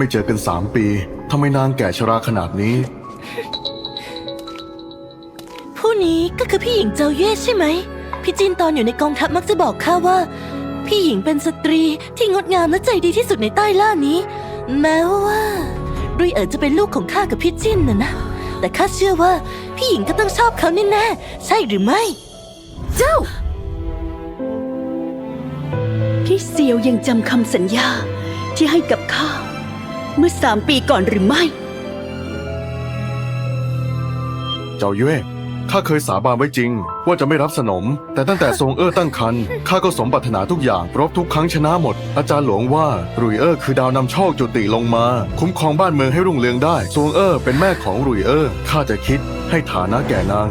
ไม่เจอกันสามปีทำไมนางแก่ชราขนาดนี้ ผู้นี้ก็คือพี่หญิงเจ้าเย่ใช่ไหม พี่จินตอนอยู่ในกองทัพมักจะบอกข้าว่า พี่หญิงเป็นสตรีที่งดงามและใจดีที่สุดในใต้ล่านี้ แม้ว่ารุยเอ๋อจะเป็นลูกของข้ากับพี่จินน่ะนะ แต่ข้าเชื่อว่าพี่หญิงก็ต้องชอบเขาแน่ๆใช่หรือไม่ เจ้า พี่เซียวยังจำคำสัญญาที่ให้กับข้า เมื่อสามปีก่อนหรือไม่ เจ้าเย่ข้าเคยสาบานไว้จริง ว่าจะไม่รับสนม แต่ตั้งแต่ทรงเอ้อตั้งคันข้าก็สมปรารถนาทุกอย่างรบทุกครั้งชนะหมด อาจารย์หลวงว่ารุยเอ้อคือดาวนำโชคจุติลงมา คุ้มครองบ้านเมืองให้รุ่งเรืองได้ทรงเอ้อเป็นแม่ของรุยเอ้อข้าจะคิดให้ฐานะแก่นาง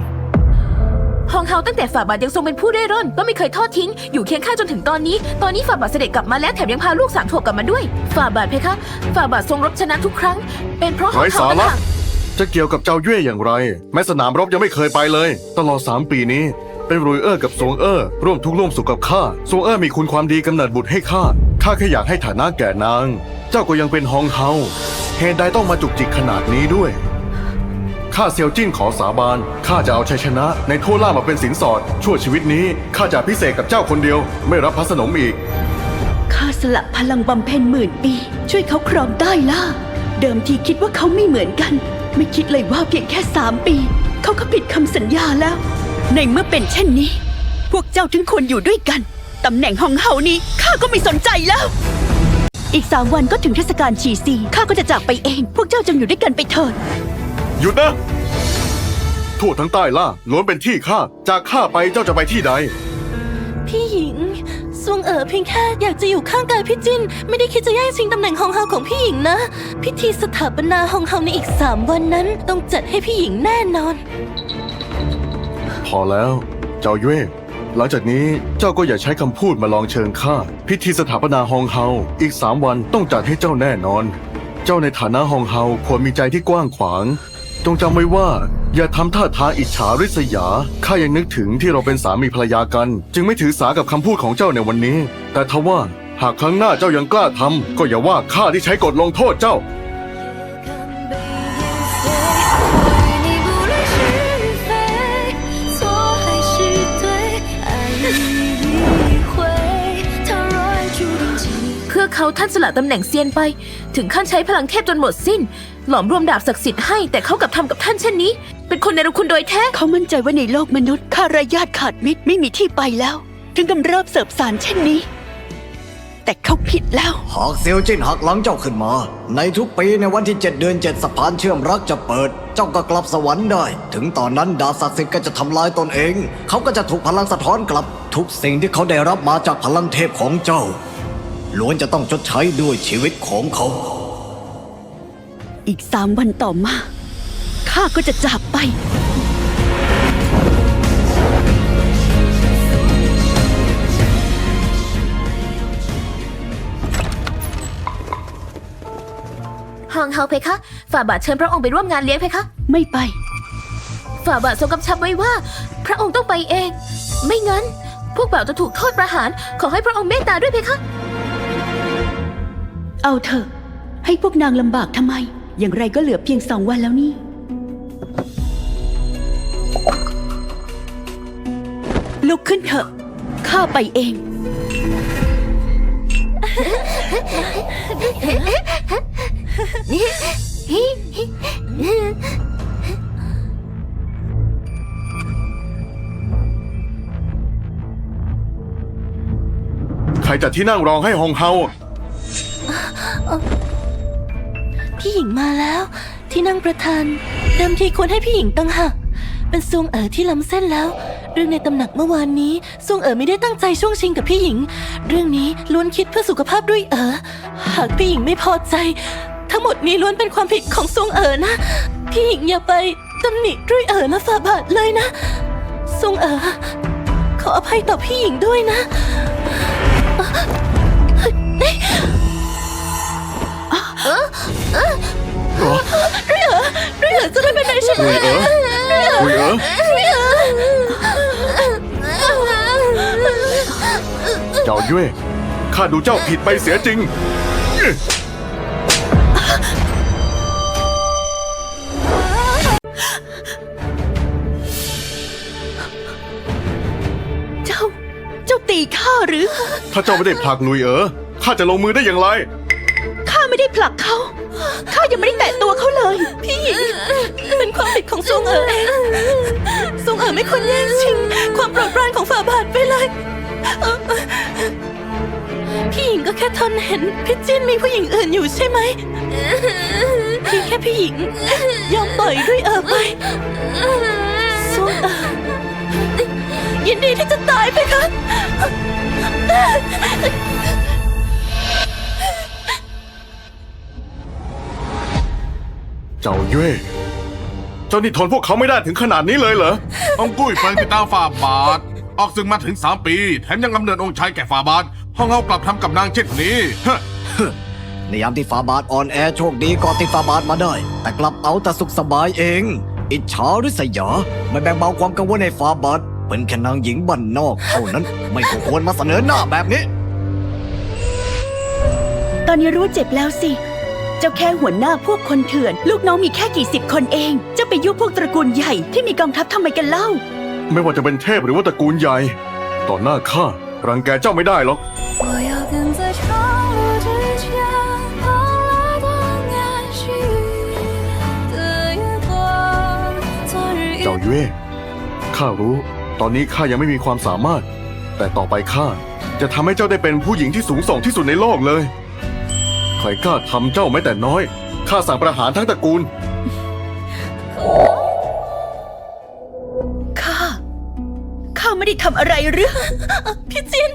ฮองเฮาตั้งแต่ฝ่าบาทยังทรงเป็นผู้เร่ร่อนก็ไม่เคยทอดทิ้ง อยู่เคียงข้างจนถึงตอนนี้ ตอนนี้ฝ่าบาทเสด็จกลับมาแล้วแถมยังพาลูกสามขวบกลับมาด้วย ฝ่าบาทเพคะ ฝ่าบาททรงรบชนะทุกครั้ง เป็นเพราะฮองไร้เฮาสาต่างระหากจะเกี่ยวกับเจ้าเย่อย่างไร แม้สนามรบยังไม่เคยไปเลย ตลอดสามปีนี้ เป็นรุยเอ้อกับทรงเอ้อร่วมทุกข์ร่วมสุขกับข้าทรงเอ้อมีคุณความดีกำเนิดบุตรให้ข้าข้าแค่อยากให้ฐานะแก่นาง เจ้าก็ยังเป็นฮองเฮาเหตุใดต้องมาจุกจิกขนาดนี้ด้วย ข้าเซียวจิ้นขอสาบาน ข้าจะเอาชัยชนะ ในทั่วล่ามาเป็นสินสอด ชั่วชีวิตนี้ ข้าจะพิเศษกับเจ้าคนเดียว ไม่รับพระสนมอีก ข้าสละพลังบำเพ็ญหมื่นปี ช่วยเขาครองได้ล่ะเดิมทีคิดว่าเขาไม่เหมือนกัน ไม่คิดเลยว่าเพียงแค่สามปี เขาก็ผิดคำสัญญาแล้ว ในเมื่อเป็นเช่นนี้ พวกเจ้าถึงควรอยู่ด้วยกันตำแหน่งหองเฮานี้ข้าก็ไม่สนใจแล้ว อีกสามวันก็ถึงเทศกาลฉีซีข้าก็จะจากไปเอง พวกเจ้าจงอยู่ด้วยกันไปเถิด หยุดนะ ทั่วทั้งใต้ล่าล้วนเป็นที่ข้าจากข้าไปเจ้าจะไปที่ใด พี่หญิงซวงเอ๋อเพียงแค่อยากจะอยู่ข้างกายพี่จิน ไม่ได้คิดจะแย่งชิงตำแหน่งฮองเฮาของพี่หญิงนะ พิธีสถาปนาฮองเฮาในอีกสามวันนั้น ต้องจัดให้พี่หญิงแน่นอน พอแล้ว เจ้าเย่หลังจากนี้เจ้าก็อย่าใช้คำพูดมาลองเชิงข้าพิธีสถาปนาฮองเฮาอีกสามวันต้องจัดให้เจ้าแน่นอน เจ้าในฐานะฮองเฮาควรมีใจที่กว้างขวาง จงจำไว้ว่า อย่าทำท่าทางอิจฉาริษยา ข้ายังนึกถึงที่เราเป็นสามีภรรยากัน จึงไม่ถือสากับคำพูดของเจ้าในวันนี้ แต่ทว่าหากครั้งหน้าเจ้ายังกล้าทำก็อย่าว่าข้าที่ใช้กฎลงโทษเจ้า เพื่อเขาท่านสละตำแหน่งเซียนไป ถึงขั้นใช้พลังเทพจนหมดสิ้น หลอมรวมดาบศักดิ์สิทธิ์ให้แต่เขากลับทำกับท่านเช่นนี้ เป็นคนในรคุณโดยแท้เขามั่นใจว่าในโลกมนุษย์ข้ารายาทขาดมิตรไม่มีที่ไปแล้วถึงกำเริบเสิบสารเช่นนี้ แต่เขาผิดแล้ว หากเซียวจิ้นหักหลังเจ้าขึ้นมา ในทุกปีในวันที่ 7 เดือน 7สะพานเชื่อมรักจะเปิด เจ้าก็กลับสวรรค์ได้ ถึงตอนนั้นดาบศักดิ์สิทธิ์ก็จะทำลายตนเอง เขาก็จะถูกพลังสะท้อนกลับ ทุกสิ่งที่เขาได้รับมาจากพลังเทพของเจ้า ล้วนจะต้องชดใช้ด้วยชีวิตของเขา อีกสามวันต่อมาข้าก็จะจากไป ฮองเฮาเพคะ ฝ่าบาทเชิญพระองค์ไปร่วมงานเลี้ยงเพคะ ไม่ไป ฝ่าบาททรงกำชับไว้ว่า พระองค์ต้องไปเอง ไม่งั้น พวกบ่าวจะถูกโทษประหาร ขอให้พระองค์เมตตาด้วยเพคะ เอาเถอะ ให้พวกนางลำบากทำไม อย่างไรก็เหลือเพียงสองวันแล้วนี่ ลุกขึ้นเถอะ ข้าไปเอง ใครจัดที่นั่งรองให้ฮองเฮา มาแล้ว ที่นั่งประธานเดิมทีควรให้พี่หญิงตั้งหากเป็นซวงเอ๋อที่ล้ำเส้นแล้ว เรื่องในตำหนักเมื่อวานนี้ซวงเอ๋อไม่ได้ตั้งใจช่วงชิงกับพี่หญิง เรื่องนี้ล้วนคิดเพื่อสุขภาพด้วยเอ๋อหากพี่หญิงไม่พอใจ ทั้งหมดนี้ล้วนเป็นความผิดของซวงเอ๋อนะ พี่หญิงอย่าไปตำหนิด้วยเอ๋อนะฝ่าบาทเลยนะซวงเอ๋อขออภัยต่อพี่หญิงด้วยนะด้ย เหรอเหลือเหลือจะได้เป็นนาด้ายข้าดูเจ้าผิดไปเสียจริง เจ้า เจ้าตีข้าหรือ ถ้าเจ้าไม่ได้ผลักหนุยเอ๋อข้าจะลงมือได้อย่างไร ข้าไม่ได้ผลักเขา ยังไม่ได้แตะตัวเขาเลย พี่หญิงเป็นความผิดของซวงเอ๋อเองซวงเอ๋อไม่ควรแย่งชิง ความโปรดปรานของฝ่าบาทไปเลยเอ่อพี่หญิงก็แค่ทนเห็นพี่จิ้นมีผู้หญิงอื่นอยู่ใช่ไหมพียงแค่พี่หญิง ยอมปล่อยด้วยเอ๋อไปซวงเอ๋อยินดีที่จะตายไปคะ เจ้าเย่เจ้านี่ทนพวกเขาไม่ได้ถึงขนาดนี้เลยเหรอ องกุ้ยเฟิงติดตามฝ่าบาท ออกศึกมาถึงสามปี แถมยังกำเนิดองค์ชายแก่ฝ่าบาทห้องเฮากลับทำกับนางเช่นนี้ฮะในยามที่ฟาบาทอ่อนแอโชคดีก่อนที่ฟาบาทมาได้ แต่กลับเอาแต่สุขสบายเอง อิจฉาหรือสยาไม่แบ่งเบาความกังวลในฟาบาทเป็นแค่นางหญิงบ้านนอกเท่านั้น ไม่ควรมาเสนอหน้าแบบนี้ ตอนนี้รู้เจ็บแล้วสิ เจ้าแค่หัวหน้าพวกคนเถื่อน ลูกน้องมีแค่กี่สิบคนเอง เจ้าไปยุบพวกตระกูลใหญ่ที่มีกองทัพทำไมกันเล่า ไม่ว่าจะเป็นเทพหรือว่าตระกูลใหญ่ ต่อหน้าข้ารังแกเจ้าไม่ได้หรอก 我要跟在长路之前，跑来断爱许的月光。昨日一 เจ้าเย่ข้ารู้ ตอนนี้ข้ายังไม่มีความสามารถ แต่ต่อไปข้าจะทำให้เจ้าได้เป็นผู้หญิงที่สูงส่งที่สุดในโลกเลย ใครกล้าทำเจ้าแม้แต่น้อย ข้าสั่งประหารทั้งตระกูล ข้า ข้าไม่ได้ทำอะไรหรือ พี่จิน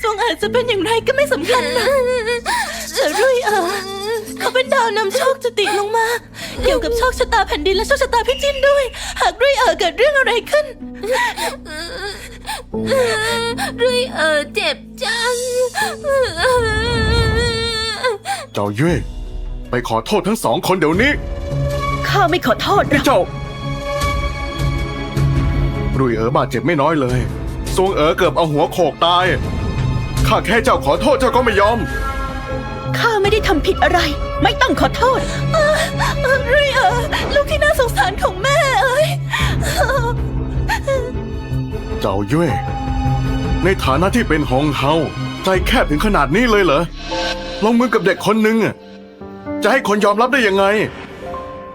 ซวงเอ๋อจะเป็นอย่างไรก็ไม่สำคัญนะแต่รุ่ยเอ๋อเขาเป็นดาวนำโชคจะติดลงมา เกี่ยวกับโชคชะตาแผ่นดินและโชคชะตาพี่จินด้วย หากรุ่ยเอ๋อเกิดเรื่องอะไรขึ้น รุยเออเจ็บจัง เจ้าเย่ไปขอโทษทั้งสองคนเดี๋ยวนี้ ข้าไม่ขอโทษหรอกเจ้า รุยเอ๋อบาดเจ็บไม่น้อยเลยซวงเอ๋อเกือบเอาหัวโขกตาย ข้าแค่เจ้าขอโทษเจ้าก็ไม่ยอม ข้าไม่ได้ทำผิดอะไร ไม่ต้องขอโทษรุ่ยเอ๋อลูกที่น่าสงสารของแม่เอ้ยเจ้าเย่ในฐานะที่เป็นฮองเฮาใจแคบถึงขนาดนี้เลยเหรอ ลงมือกับเด็กคนนึงอะจะให้คนยอมรับได้ยังไง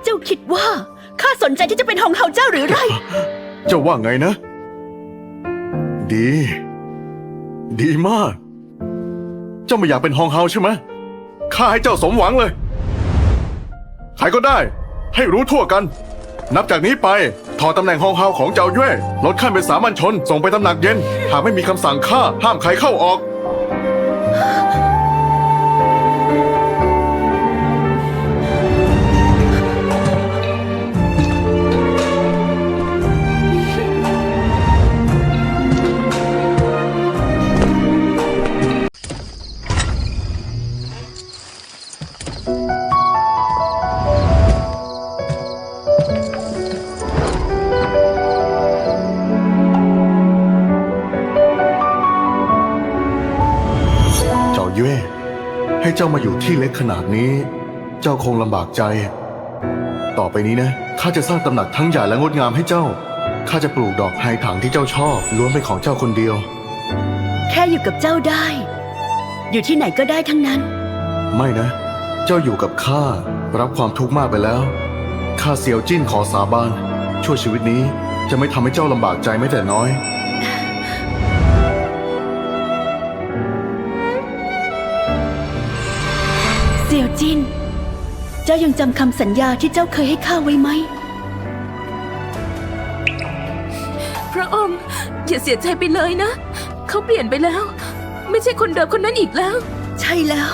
เจ้าคิดว่าข้าสนใจที่จะเป็นของเฮาเจ้าหรือไร เจ้าว่าไงนะ ดี ดีมาก เจ้าไม่อยากเป็นฮองเฮาใช่ไหมข้าให้เจ้าสมหวังเลยใครก็ได้ ให้รู้ทั่วกัน นับจากนี้ไปถอดตำแหน่งฮองเฮาของเจ้าเย่ลดขั้นเป็นสามัญชน ส่งไปตำหนักเย็น หากไม่มีคำสั่งฆ่าห้ามใครเข้าออก ให้เจ้ามาอยู่ที่เล็กขนาดนี้ เจ้าคงลำบากใจ ต่อไปนี้นะข้าจะสร้างตำหนักทั้งใหญ่และงดงามให้เจ้าข้าจะปลูกดอกไฮถังที่เจ้าชอบล้วนเป็นของเจ้าคนเดียว แค่อยู่กับเจ้าได้ อยู่ที่ไหนก็ได้ทั้งนั้น ไม่นะ เจ้าอยู่กับข้ารับความทุกข์มากไปแล้วข้าเซียวจิ้นขอสาบานชั่วชีวิตนี้จะไม่ทำให้เจ้าลำบากใจแม้แต่น้อย จ้ายังจำคำสัญญาที่เจ้าเคยให้ข้าไว้ไหม พระองค์อย่าเสียใจไปเลยนะ เขาเปลี่ยนไปแล้ว ไม่ใช่คนเดิมคนนั้นอีกแล้ว ใช่แล้ว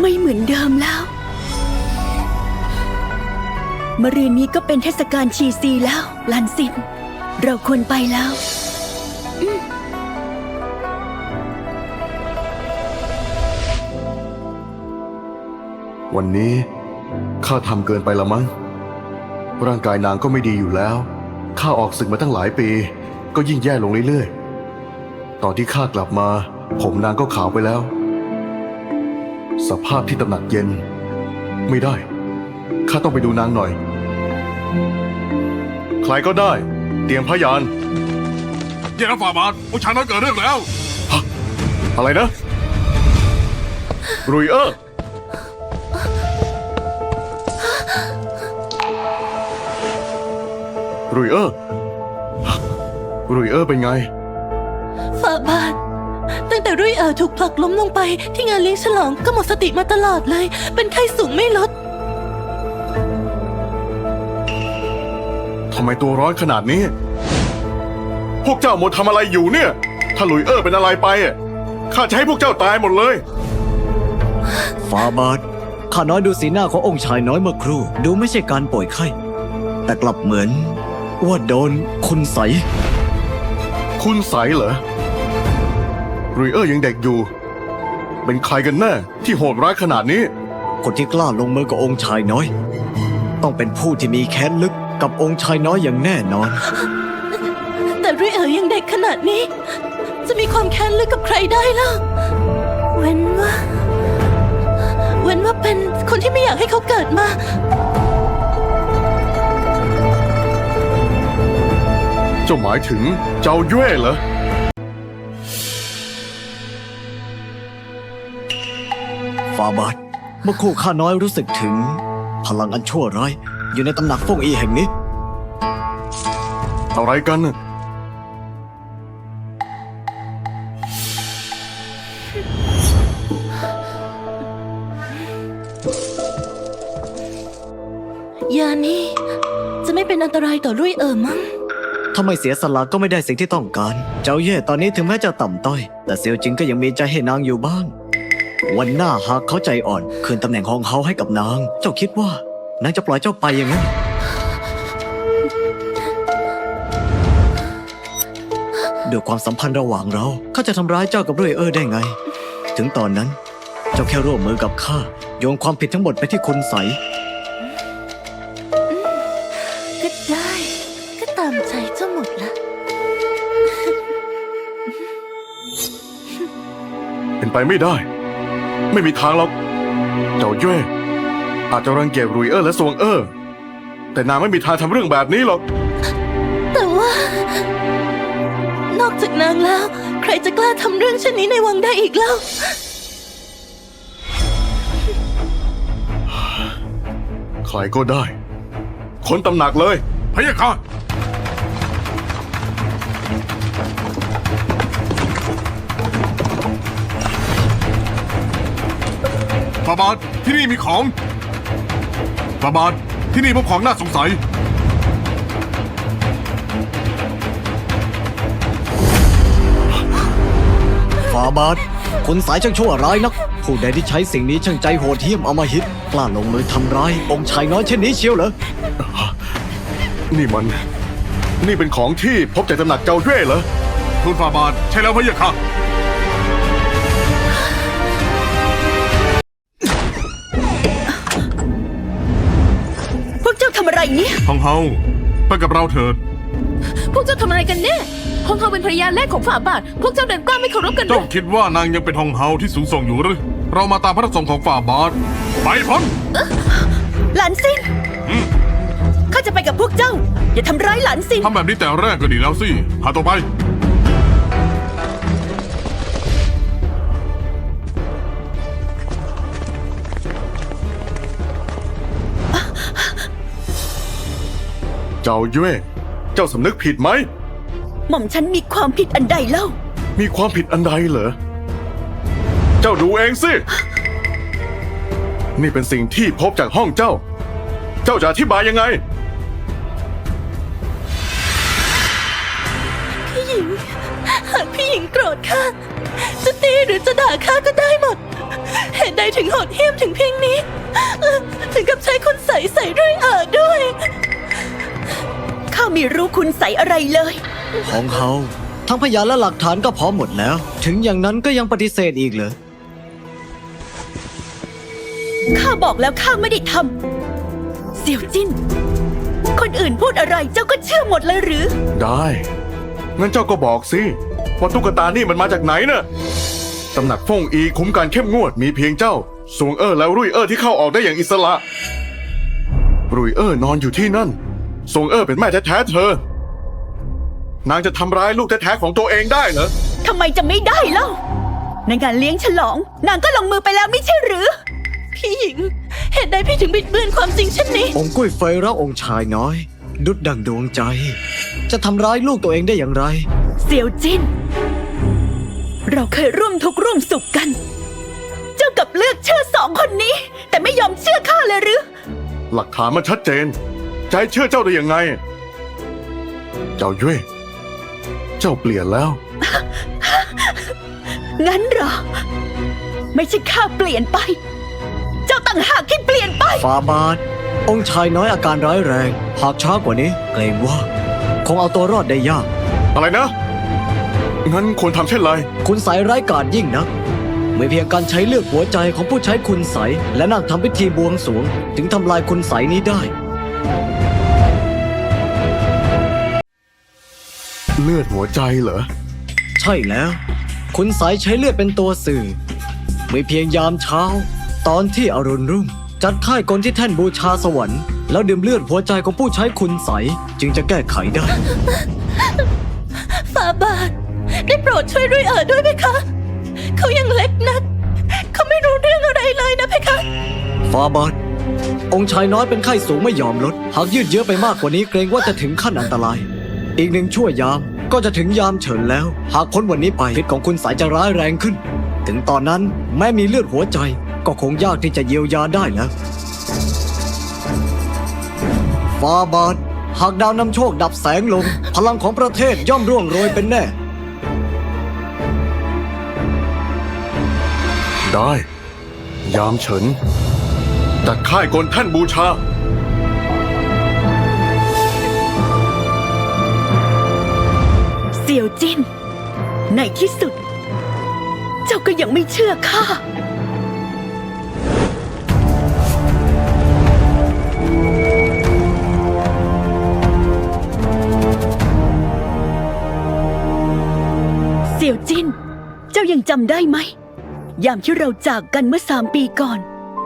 ไม่เหมือนเดิมแล้วมะรืนนี้ก็เป็นเทศกาลชีซีแล้วลันซิน เราควรไปแล้ว วันนี้ข้าทำเกินไปละมั้ง ร่างกายนางก็ไม่ดีอยู่แล้ว ข้าออกศึกมาตั้งหลายปี ก็ยิ่งแย่ลงเรื่อยๆ ตอนที่ข้ากลับมา ผมนางก็ขาวไปแล้ว สภาพที่ตำหนักเย็น ไม่ได้ ข้าต้องไปดูนางหน่อย ใครก็ได้ เตรียมพยานเดี๋ยวนะฝ่าบาทองค์ชายน้อยเกิดเรื่องแล้ว อะไรนะ รุยเออร์ รุยเออร์รุยเออร์เป็นไงฝ่าบาทตั้งแต่รุ่ยเอ๋อถูกผลักล้มลงไปที่งานเลี้ยงฉลองก็หมดสติมาตลอดเลย เป็นไข้สูงไม่ลด ทำไมตัวร้อนขนาดนี้ พวกเจ้าหมดทำอะไรอยู่เนี่ย ถ้าหลุยเออร์เป็นอะไรไปอะข้าจะให้พวกเจ้าตายหมดเลย ฟาบาทข้าน้อยดูสีหน้าขององค์ชายน้อยเมื่อครู่ ดูไม่ใช่การป่วยไข้ แต่กลับเหมือน ว่าโดนคุณใสยคุณใสเหรอรุยเออร์ยังเด็กอยู่ เป็นใครกันแน่ที่โหดร้ายขนาดนี้ คนที่กล้าลงมือกับองค์ชายน้อย ต้องเป็นผู้ที่มีแค้นลึกกับองค์ชายน้อยอย่างแน่นอน แต่รุ่ยเอ๋อยังเด็กขนาดนี้ จะมีความแค้นลึกกับใครได้ล่ะ เว้นว่า เว้นว่าเป็นคนที่ไม่อยากให้เขาเกิดมา จ้าหมายถึงเจ้าเย่เหรอ ฟาบาทเมื่อครู่ข้าน้อยรู้สึกถึง พลังอันชั่วร้าย อยู่ในตำหนักฟงอีแห่งนี้ อะไรกันน่ะยานี่ จะไม่เป็นอันตรายต่อรุ่ยเอ๋อมั้ง ถ้าไม่เสียสละก็ไม่ได้สิ่งที่ต้องการ เจ้าเย่ตอนนี้ถึงแม้จะต่ำต้อย แต่เซียวจิงก็ยังมีใจให้นางอยู่บ้าง วันหน้าหากเขาใจอ่อน คืนตำแหน่งฮองเฮาให้กับนาง เจ้าคิดว่านางจะปล่อยเจ้าไปอย่างนั้นด้วยความสัมพันธ์ระหว่างเราเขาจะทำร้ายเจ้ากับเรื่อยเออได้ไง ถึงตอนนั้น เจ้าแค่ร่วมมือกับข้าโยนความผิดทั้งหมดไปที่คุณใส ไปไม่ได้ ไม่มีทางหรอก เจ้าเย่อาจจะรังเกียจรุยเออร์และซวงเออร์แต่นางไม่มีทางทำเรื่องแบบนี้หรอก แต่ว่า นอกจากนางแล้ว ใครจะกล้าทำเรื่องเช่นนี้ในวังได้อีกเล่าใครก็ได้ คนตำหนักเลยพะยะค่ะ ฝ่าบาทที่นี่มีของฝ่าบาทที่นี่พบของน่าสงสัย ฟาบาทคุณสายช่างชั่วร้ายนัก ผู้ใดที่ใช้สิ่งนี้ช่างใจโหดเหี้ยมอำมหิตกล้าลงมือทำร้าย องค์ชายน้อยเช่นนี้เชียวเหรอ นี่มัน นี่เป็นของที่พบจากตำหนักเจ้าเย่เหรอ ทูลฝ่าบาทใช่แล้วพะยะค่ะ ฮองเฮาไปกับเราเถิด พวกเจ้าทำอะไรกันแน่ฮองเฮาเป็นภรรยาแรกของฝ่าบาท พวกเจ้าเดินกล้าไม่เคารพกันเลเจ้ายคิดว่านางยังเป็นฮองเฮาที่สูงส่งอยู่หรือ เรามาตามพระประสงค์ของฝ่าบาท ไปพ้น หลานซินข้าจะไปกับพวกเจ้า อย่าทำร้ายหลานซิน ทำแบบนี้แต่แรกก็ดีแล้วสิพาตัวไป เจ้าเย่ เจ้าสำนึกผิดไหม หม่อมฉันมีความผิดอันใดเล่า มีความผิดอันใดเหรอ เจ้าดูเองสิ นี่เป็นสิ่งที่พบจากห้องเจ้า เจ้าจะอธิบายยังไง พี่หญิง หากพี่หญิงโกรธข้าจะตีหรือจะด่าข้าก็ได้หมด เหตุใดถึงโหดเหี้ยมถึงเพียงนี้ ถึงกับใช้คนใส่ใส่ด้วยเอ่อด้วยข้า ไม่รู้คุณใสอะไรเลย ของเขาทั้งพยานและหลักฐานก็พร้อมหมดแล้ว ถึงอย่างนั้นก็ยังปฏิเสธอีกเหรอ ข้าบอกแล้วข้าไม่ได้ทำเสี่ยวจิ้น คนอื่นพูดอะไรเจ้าก็เชื่อหมดเลยหรือ ได้ งั้นเจ้าก็บอกสิ ว่าตุ๊กตานี่มันมาจากไหนเน่ะตำหนักฟงอีคุ้มการเข้มงวดมีเพียงเจ้า สวงเออร์แล้วรุ่ยเออร์ที่เข้าออกได้อย่างอิสระ รุ่ยเออร์นอนอยู่ที่นั่น สวงเออร์เป็นแม่แท้ๆเธอ นางจะทำร้ายลูกแท้ๆของตัวเองได้เหรอ ทำไมจะไม่ได้เล่า ในงานเลี้ยงฉลอง นางก็ลงมือไปแล้วไม่ใช่หรือ พี่หญิง เหตุใดพี่ถึงบิดเบือนความจริงเช่นนี้ องค์กุ้ยเฟยรักองค์ชายน้อย ดุดดังดวงใจ จะทำร้ายลูกตัวเองได้อย่างไรเซียวจิน เราเคยร่วมทุกข์ร่วมสุขกัน เจ้ากลับเลือกเชื่อสองคนนี้ แต่ไม่ยอมเชื่อข้าเลยหรือ หลักฐานมันชัดเจน ใจเชื่อเจ้าได้ยังไง เจ้าเย่เจ้าเปลี่ยนแล้ว งั้นเหรอ ไม่ใช่ข้าเปลี่ยนไป เจ้าต่างหากที่เปลี่ยนไป ฟาบาทองค์ชายน้อยอาการร้ายแรง หากช้ากว่านี้เกรงว่า คงเอาตัวรอดได้ยาก อะไรนะ งั้นควรทำเช่นไร คุณใสยร้ายกาจยิ่งนักไม่เพียงการใช้เลือกหัวใจของผู้ใช้คุณใสยและนั่งทำพิธีบวงสรวง ถึงทำลายคุณใสยนี้ได้ เลือดหัวใจเหรอ ใช่แล้ว คุณสายใช้เลือดเป็นตัวสื่อไม่เพียงยามเช้า ตอนที่อรุณรุ่ง จัดค่ายกลที่แท่นบูชาสวรรค์แล้วดื่มเลือดหัวใจของผู้ใช้คุณใสยจึงจะแก้ไขได้ ฝาบาทได้โปรดช่วยด้วยเอ๋อด้วยไหมคะ เขายังเล็กนัก เขาไม่รู้เรื่องอะไรเลยนะเพคะ ฟาบาทองค์ชายน้อยเป็นไข้สูงไม่ยอมลด หากยืดเยื้อไปมากกว่านี้เกรงว่าจะถึงขั้นอันตราย อีกหนึ่งชั่วยาม ก็จะถึงยามเฉินแล้ว หากพ้นวันนี้ไปพิษของคุณสายจะร้ายแรงขึ้น ถึงตอนนั้นแม้มีเลือดหัวใจ ก็คงยากที่จะเยียวยาได้แล้วฟาบาทหากดาวนำโชคดับแสงลง พลังของประเทศย่อมร่วงโรยเป็นแน่ ได้ ยามเฉินจัดค่ายกลแท่นบูชา เซียวจินในที่สุด เจ้าก็ยังไม่เชื่อข้าเสี่ยวจินเจ้ายังจำได้ไหม ยามที่เราจากกันเมื่อสามปีก่อน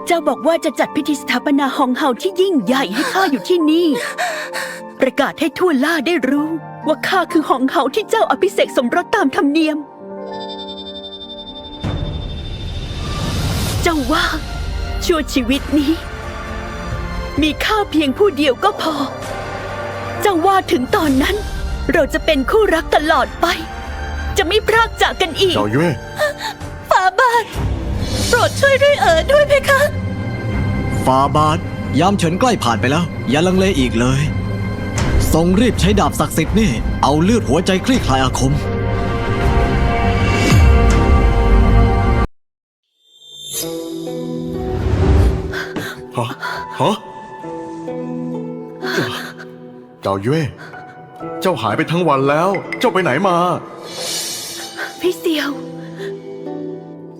เจ้าบอกว่าจะจัดพิธีสถาปนาฮองเฮาที่ยิ่งใหญ่ให้ข้าอยู่ที่นี่ ประกาศให้ทั่วล่าได้รู้ ว่าข้าคือหองเฮาที่เจ้าอภิเษกสมรสตามธรรมเนียม เจ้าว่าชั่วชีวิตนี้ มีข้าเพียงผู้เดียวก็พอ เจ้าว่าถึงตอนนั้น เราจะเป็นคู่รักตลอดไป จะไม่พรากจากกันอีก เจ้าเย่ฝาบาทโปรดช่วยด้วยเอ๋อด้วยเพคะ ฟาบาทยามเฉินใกล้ผ่านไปแล้ว อย่าลังเลอีกเลย ทรงรีบใช้ดาบศักดิ์สิทธิ์นี่ เอาเลือดหัวใจคลี่คลายอาคม ฮะฮะเจ้าเย่เจ้าหายไปทั้งวันแล้ว เจ้าไปไหนมา พี่เซียว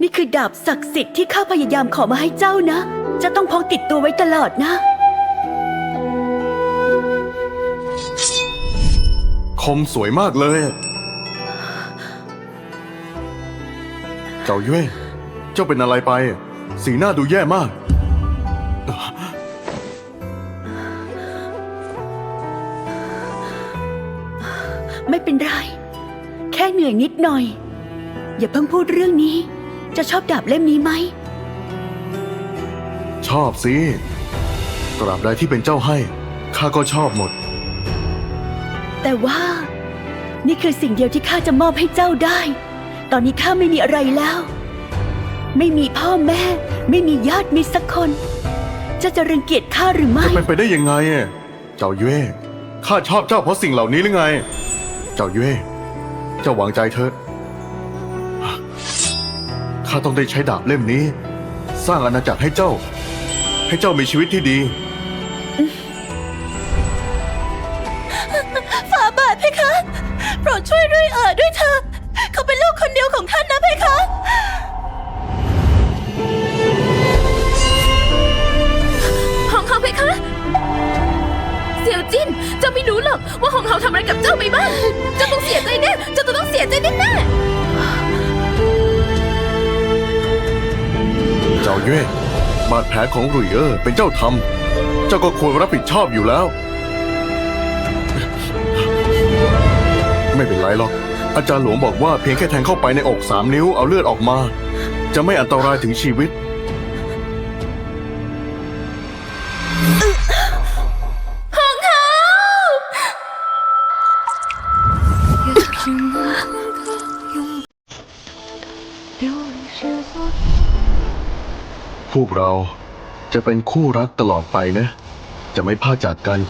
นี่คือดาบศักดิ์สิทธิ์ที่ข้าพยายามขอมาให้เจ้านะ จะต้องพกติดตัวไว้ตลอดนะ คมสวยมากเลยเจ้าเย่เจ้าเป็นอะไรไป สีหน้าดูแย่มาก ไม่เป็นไร แค่เหนื่อยนิดหน่อย อย่าเพิ่งพูดเรื่องนี้ จะชอบดาบเล่มนี้ไหม ชอบสิตราบใดที่เป็นเจ้าให้ ข้าก็ชอบหมด แต่ว่า นี่คือสิ่งเดียวที่ข้าจะมอบให้เจ้าได้ ตอนนี้ข้าไม่มีอะไรแล้ว ไม่มีพ่อแม่ ไม่มีญาติมิตรสักคน จะจะรังเกียจข้าหรือไม่ จะเป็นไปได้ยังไงเจ้าเย่ข้าชอบเจ้าเพราะสิ่งเหล่านี้หรือไง เจ้าเย่เจ้าวางใจเถอะข้าต้องได้ใช้ดาบเล่มนี้ สร้างอาณาจักรให้เจ้า ให้เจ้ามีชีวิตที่ดี เย่บาดแผลของรุยเออร์เป็นเจ้าทำเจ้าก็ควรรับผิดชอบอยู่แล้ว ไม่เป็นไรหรอก อาจารย์หลวงบอกว่าเพียงแค่แทงเข้าไปในอกสามนิ้วเอาเลือดออกมา จะไม่อันตรายถึงชีวิต จะเป็นคู่รักตลอดไปนะ จะไม่พลาดจากกัน